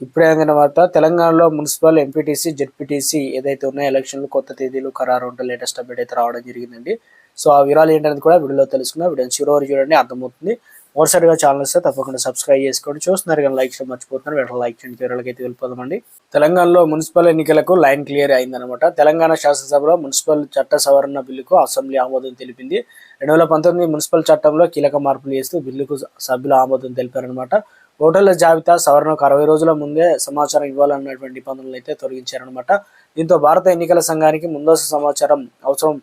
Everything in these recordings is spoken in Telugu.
ఇప్పుడే అందిన వార్త తెలంగాణలో మున్సిపల్ ఎంపీటీసీ జెడ్పీటీసీ ఏదైతే ఉన్నాయో ఎలక్షన్లు కొత్త తేదీలు ఖరారు ఉంటే లేటెస్ట్ అప్డేట్ అయితే రావడం జరిగిందండి. సో ఆ వివరాలు ఏంటనేది కూడా వీడియోలో తెలుసుకున్నా వీడియో చివరి వరకు చూడండి అర్థమవుతుంది. మొదటిసారిగా ఛానల్స్ తప్పకుండా సబ్స్క్రైబ్ చేసుకోండి. చూస్తున్నారు కానీ లైక్ చేయడం మర్చిపోతున్నారు. వెంటనే లైక్ చేయండి. వివరాలకి అయితే వెళ్ళిపోదామండి. తెలంగాణలో మున్సిపల్ ఎన్నికలకు లైన్ క్లియర్ అయిందనమాట తెలంగాణ శాసనసభలో మున్సిపల్ చట్ట సవరణ బిల్లుకు అసెంబ్లీ ఆమోదం తెలిపింది. రెండు వేల పంతొమ్మిది మున్సిపల్ చట్టంలో కీలక మార్పులు చేస్తూ బిల్లుకు సభ్యుల ఆమోదం తెలిపారనమాట ఓటర్ల జాబితా సవరణకు అరవై రోజుల ముందే సమాచారం ఇవ్వాలన్నటువంటి నిబంధనలు అయితే తొలగించారనమాట దీంతో భారత ఎన్నికల సంఘానికి ముందస్తు సమాచారం అవసరం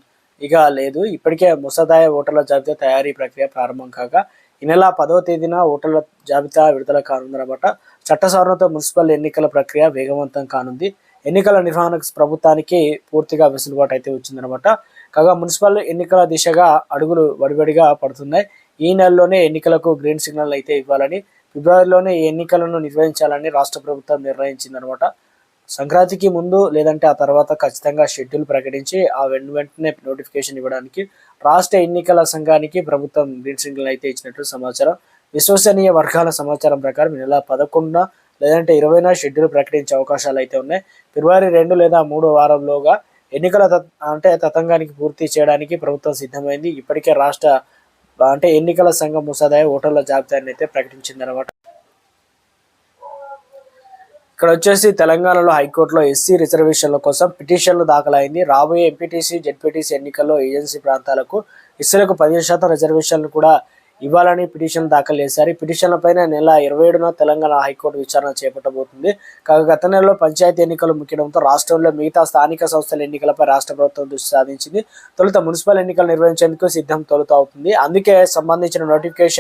ఇక లేదు. ఇప్పటికే ముసదాయ ఓటర్ల జాబితా తయారీ ప్రక్రియ ప్రారంభం కాగా ఈ నెల పదవ తేదీన ఓటర్ల జాబితా విడుదల కానుందన్నమాట. చట్ట సవరణతో మున్సిపల్ ఎన్నికల ప్రక్రియ వేగవంతం కానుంది. ఎన్నికల నిర్వహణకు ప్రభుత్వానికి పూర్తిగా వెసులుబాటు అయితే వచ్చిందనమాట కాగా మున్సిపల్ ఎన్నికల దిశగా అడుగులు వడివడిగా పడుతున్నాయి. ఈ నెలలోనే ఎన్నికలకు గ్రీన్ సిగ్నల్ అయితే ఇవ్వాలని ఫిబ్రవరిలోనే ఈ ఎన్నికలను నిర్వహించాలని రాష్ట్ర ప్రభుత్వం నిర్ణయించిందనమాట. సంక్రాంతికి ముందు లేదంటే ఆ తర్వాత ఖచ్చితంగా షెడ్యూల్ ప్రకటించి ఆ వెన్ వెంటనే నోటిఫికేషన్ ఇవ్వడానికి రాష్ట్ర ఎన్నికల సంఘానికి ప్రభుత్వం గ్రీన్ సిగ్నల్ అయితే ఇచ్చినట్లు సమాచారం. విశ్వసనీయ వర్గాల సమాచారం ప్రకారం నెల పదకొండున లేదంటే ఇరవైన షెడ్యూల్ ప్రకటించే అవకాశాలు అయితే ఉన్నాయి. ఫిబ్రవరి రెండు లేదా మూడో వారంలోగా ఎన్నికల తత్- అంటే తతంగానికి పూర్తి చేయడానికి ప్రభుత్వం సిద్ధమైంది. ఇప్పటికే రాష్ట్ర అంటే ఎన్నికల సంఘం ముసాదాయ ఓటర్ల జాబితాని అయితే ప్రకటించిందనమాట ఇక్కడ వచ్చేసి తెలంగాణలో హైకోర్టులో ఎస్సీ రిజర్వేషన్ల కోసం పిటిషన్లు దాఖలైంది. రాబోయే ఎంపీటీసీ జెడ్పీటీసీ ఎన్నికల్లో ఏజెన్సీ ప్రాంతాలకు ఎస్సీలకు పదిహేను శాతం రిజర్వేషన్లు కూడా ఇవ్వాలని పిటిషన్ దాఖలు చేశారు. ఈ పిటిషన్ల పైన నెల ఇరవై ఏడున తెలంగాణ హైకోర్టు విచారణ చేపట్టబోతుంది. కాగా గత నెలలో పంచాయతీ ఎన్నికలు ముఖ్యడంతో రాష్ట్రంలో మిగతా స్థానిక సంస్థల ఎన్నికలపై రాష్ట్ర ప్రభుత్వం దృష్టి సాధించింది. తొలుత మున్సిపల్ ఎన్నికలు నిర్వహించేందుకు సిద్ధం తొలుత అవుతుంది. అందుకే సంబంధించిన నోటిఫికేషన్